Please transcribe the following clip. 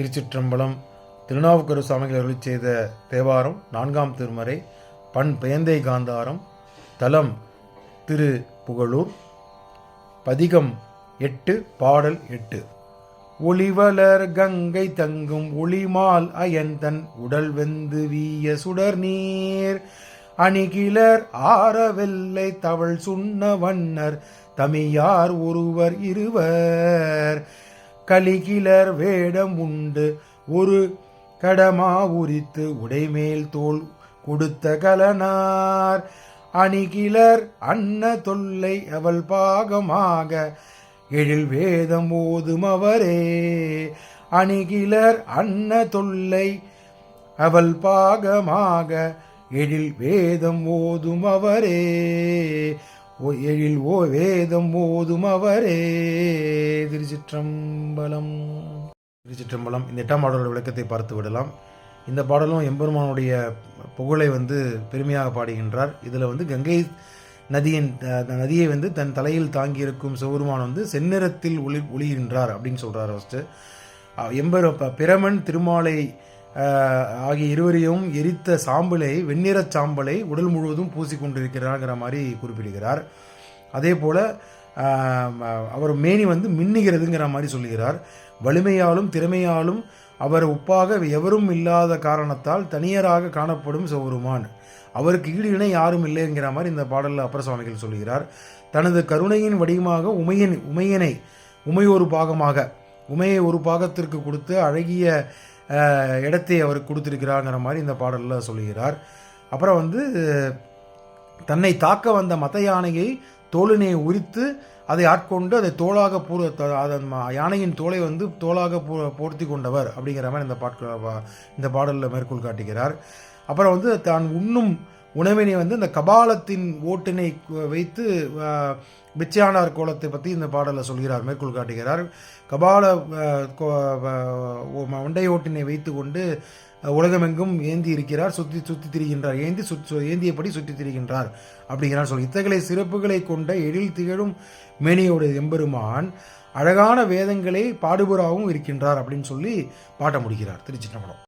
திருச்சிற்றம்பலம் திருநாவுக்கரு சுவாமிகள் அருளி செய்த தேவாரம் நான்காம் திருமறை பண் பெயந்தை காந்தாரம் தலம் திரு புகழூர் பதிகம் எட்டு பாடல் எட்டு. ஒளிவலர் கங்கை தங்கும் ஒளிமால் அயன்தன் உடல் வெந்து வீய சுடர் நீர் அணிகிலர் ஆரவெல்லை தவள் சுண்ண வண்ணர் தமியார் ஒருவர் இருவர். கலிகிலர் வேடம் உண்டு. ஒரு கடமா உரித்து உடைமேல் தோல் கொடுத்த கலனார். அணிகிலர் அன்ன தொல்லை அவள் பாகமாக. எழில் வேதம் ஓதும் அவரே. அணிகிலர் அன்ன தொல்லை அவள் பாகமாக. எழில் வேதம் ஓதும் அவரே. ஓ எழில் ஓ வேதம் ஓதும் அவரே. திருச்சிற்றம்பலம். திருச்சிற்றம்பலம். இந்த எட்டாம் பாடலோட விளக்கத்தை பார்த்து விடலாம். இந்த பாடலும் எம்பெருமானுடைய புகழை வந்து பெருமையாக பாடுகின்றார். இதில் வந்து கங்கை நதியின் நதியை வந்து தன் தலையில் தாங்கியிருக்கும் சிவபெருமான் வந்து செந்நிறத்தில் ஒளி ஒளிகின்றார் அப்படின்னு சொல்கிறார் ஃபஸ்ட்டு எம்பெரு ப- பிரமன் திருமாலை ஆகிய இருவரையும் எரித்த சாம்பலை வெண்ணிறச் சாம்பலை உடல் முழுவதும் பூசிக்கொண்டிருக்கிறாங்கிற மாதிரி குறிப்பிடுகிறார். அதே போல் அவர் மேனி வந்து மின்னுகிறதுங்கிற மாதிரி சொல்லுகிறார். வலிமையாலும் திறமையாலும் அவர் ஒப்பாக எவரும் இல்லாத காரணத்தால் தனியராக காணப்படும் சிவபெருமான் அவருக்கு ஈடு இணை யாரும் இல்லைங்கிற மாதிரி இந்த பாடலில் அப்பர சுவாமிகள் சொல்கிறார் தனது கருணையின் வடிவமாக உமையன் உமையனை உமையொரு பாகமாக உமையை ஒரு பாகத்திற்கு கொடுத்து அழகிய இடத்தை அவர் கொடுத்திருக்கிறாங்கிற மாதிரி இந்த பாடலில் சொல்லுகிறார். அப்புறம் வந்து தன்னை தாக்க வந்த மத யானையை தோளினை உரித்து அதை ஆட்கொண்டு அதை தோளாக பூர அதன் யானையின் தோலை வந்து தோளாக பூ போர்த்தி கொண்டவர் அப்படிங்கிற மாதிரி இந்த பாட்க இந்த பாடலில் மேற்கோள் காட்டுகிறார். அப்புறம் வந்து தான் உண்ணும் உணவினை வந்து இந்த கபாலத்தின் ஓட்டினை வைத்து பிச்சையானார் கோலத்தை பற்றி இந்த பாடலில் சொல்கிறார் மேற்கோள் காட்டுகிறார். கபால கோ- மண்டை ஓட்டினை வைத்து கொண்டு உலகமெங்கும் ஏந்தி இருக்கிறார் சுற்றி சுற்றி திரிகின்றார். ஏந்தி சுற்றி ஏந்தியபடி சுற்றி திரிகின்றார் அப்படிங்கிறார் சொல் இத்தகைய சிறப்புகளை கொண்ட எழில் திகழும் மேனியோட எம்பெருமான் அழகான வேதங்களை பாடுபுறாவும் இருக்கின்றார் அப்படின்னு சொல்லி பாட்ட முடிகிறார் திருச்சிற்றம்பலம்.